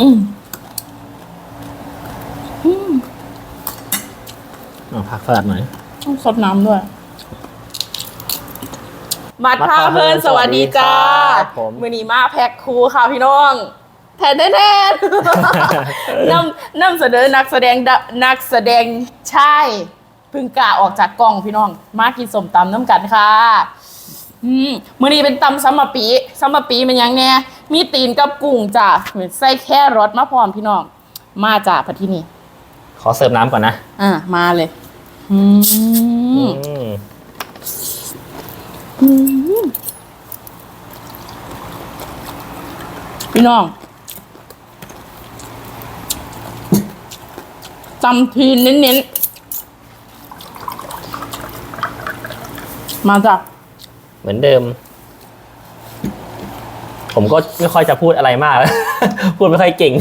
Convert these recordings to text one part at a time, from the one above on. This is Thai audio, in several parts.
อืมเอาผักสลัดหน่อย ต้องสดน้ำด้วยมามาท่าท่าเพลินสวัสดีจ้าสวัสดีครับผม มือนีมาแพ็คครูค่ะพี่น้อง แทนแทนๆนำนำเสนอนักแสดงดะนักแสดงชายเพึ่งกล้าออกจากกล้องพี่น้อง มากินสมตำน้ำกันค่ะ อืมมือนี้เป็นตำซัมมะปีซัมมะปีมันหยังแน่ มีตีนกับกุ้งจ้ะเหมือนใส่แค่รสมาพร้อมพี่น้อง มาจ้ะพัที่นี่ ขอเสิร์ฟน้ำก่อนนะ อะมาเลย อืมอืมอืมพี่น้องจำทีเน้นๆ มาจ้ะ เหมือนเดิม ผมก็ไม่ค่อยจะพูดอะไรมาก พูดไม่ค่อยเก่ง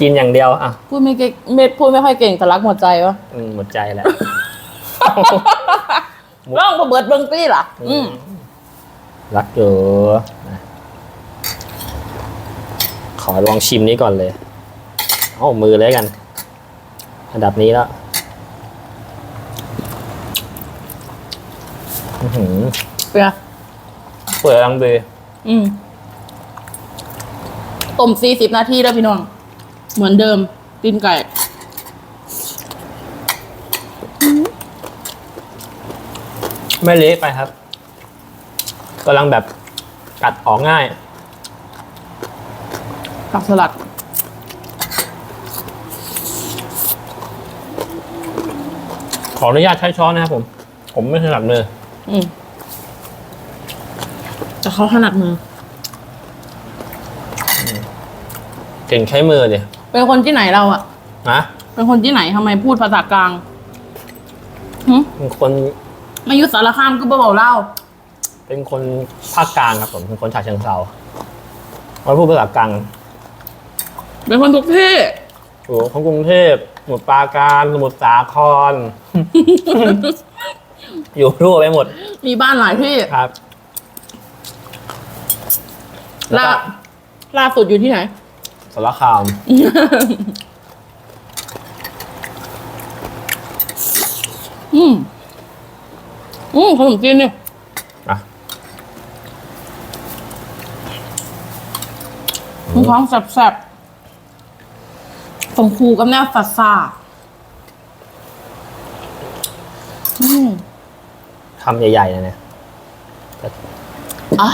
กินอย่างเดียวอะพูดไม่เก่งไม่พูดไม่ค่อยเก่งแต่รักหมดใจวะอืมหมดใจแล้วมุกร้องประเบิดเบิงปี้ล่ะ อืมรักอยู่นะขอลองชิมนี้ก่อนเลยเอามือเลยกัน อันดับนี้แล้วอื้อหือเป็นไง เปิดลังเบยอืมต้มสี่สิบนาทีแล้วพี่น้อง เหมือนเดิมตีนไก่ไม่เละไปครับกำลังแบบกัดออกง่ายผักสลัด ขออนุญาตใช้ช้อนนะครับผม ผมไม่ถนัดมืออืม เขาถนัดมือ เก่งใช้มือเลยเป็นคนที่ไหนเราอะนะเป็นคนที่ไหนทำไมพูดภาษากลางหึเป็นคนมายุทธสารคามก็บอกเล่า เป็นคนภาคกลางครับผมเป็นคนฉะเชิงเทราเราพูดภาษากลางเป็นคนทุกที่อยู่ของกรุงเทพสมุทรปราการสมุทรสาคร อยู่ทั่วไปหมดมีบ้านหลายที่ครับ แล้วล่าก็ล่าสุดอยู่ที่ไหน สารคาม อืม อืมขนมจีนเนี่ยอะมีท้องแสบๆสมคูกับแนวฝัดซาอืมคำใหญ่ๆนะเนี่ย อะ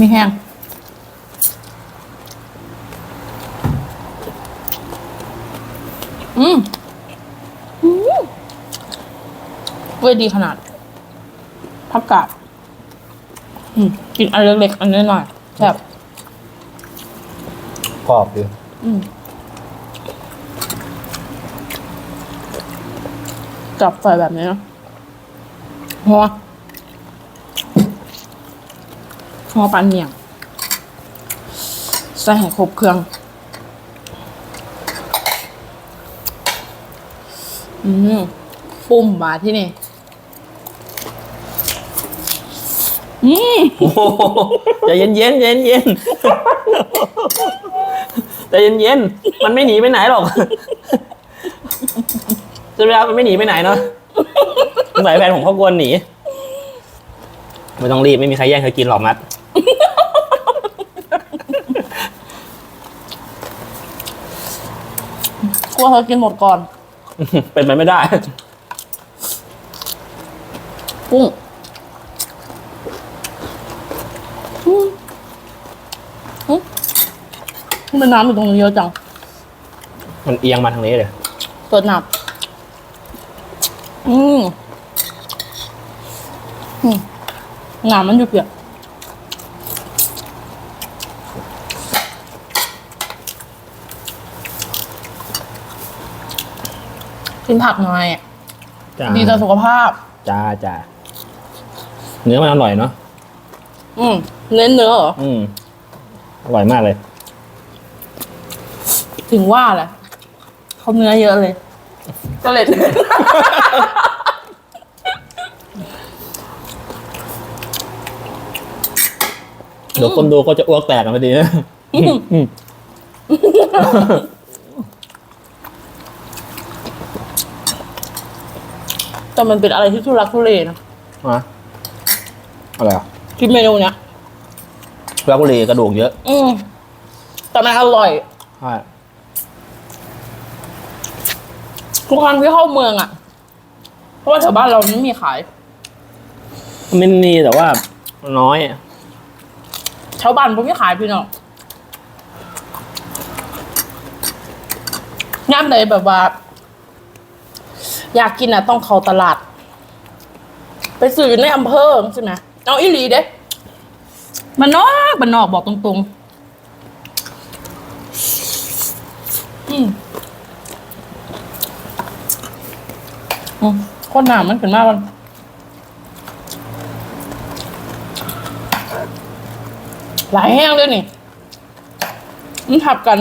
มีแห้งอืมอืมเว้ยดีขนาดพักกาดอืมกินอันเล็กๆอันน้อยๆแซ่บกรอบอยู่อืมจับใส่แบบนี้นะหัว หัวปันเนียงใส่ให้ครบเครื่อง อืมปุ่มบาที่นี่ อืมโอ้โหใจเย็นเย็นเย็นเย็นใจเย็นเย็นๆมันไม่หนีไปไหนหรอกใช่ไหมครับมันไม่หนีไปไหนเนาะสงสัยแฟนผมเขากวนหนี ไม่ต้องรีบไม่มีใครแย่งเธอกินหรอกมัด กลัวเธอกินหมดก่อน เป็นไปไม่ได้ กุ้งอืมอืมทำไมน้ำอยู่ตรงนี้เยอะจังมันเอียงมาทางนี้เลยเปิดหนับอืมอืมน้ำมันอยู่เปียก กินผักหน่อยจ้าดีต่อสุขภาพ จ้าจ้าเนื้อมันอร่อยเนาะอืมเน้นเนื้อเหรออืมอร่อยมากเลย ถึงว่าแหละเขาเนื้อเยอะเลย ก็เลย เดี๋ยวคนดูก็จะอ้วกแตกกันพอดีนะอืม แต่มันเป็นอะไรที่ทุรักทุเลนะมาอะไรอะกินเมนูเนี้ยปลากุลีกระดูกเยอะ อืมแต่มันอร่อย ใช่ทุกครั้งที่เข้าเมืองอะ เพราะว่าแถวบ้านเราไม่มีขายมันมีแต่ว่าน้อยชาวบ้านผมไม่ขายพี่น้องย่ามใดแบบว่า อยากกินอะต้องเข้าตลาด ไปซื้ออยู่ในอำเภอใช่ไหมเอาอีหลีเด้มันนอกมันนอกบอกตรงๆ อืมอืมคนหนามันขึ้นมากมันหลายแห้งด้วยนี่มันทับกัน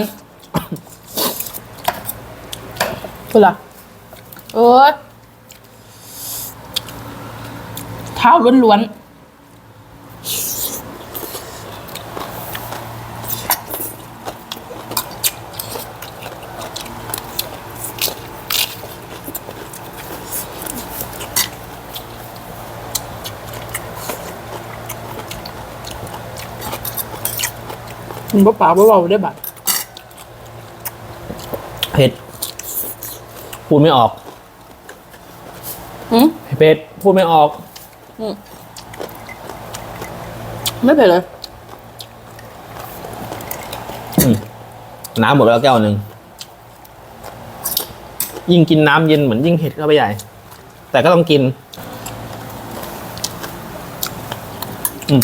คือละ เอ้ยเท้าล้วนๆมันบ่ปากบ่เบาได้บัดเผ็ดพูดไม่ออก เผ็ดพูดไม่ออก ไม่เผ็ดเลยน้ำหมดแล้วแก้วหนึ่งยิ่งกินน้ำเย็นเหมือนยิ่งเผ็ดเข้าไปใหญ่ แต่ก็ต้องกิน อืม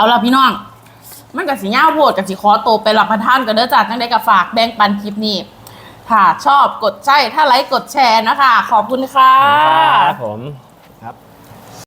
เอาละพี่น้อง มันกับสีเงาโพดกับสีคอโตไปรับประทานกันเด้อจ้าจังได้กับฝากแบ่งปันคลิปนี้ค่ะชอบกดใช่ถ้าไลค์กดแชร์นะคะ ขอบคุณค่ะ ครับผม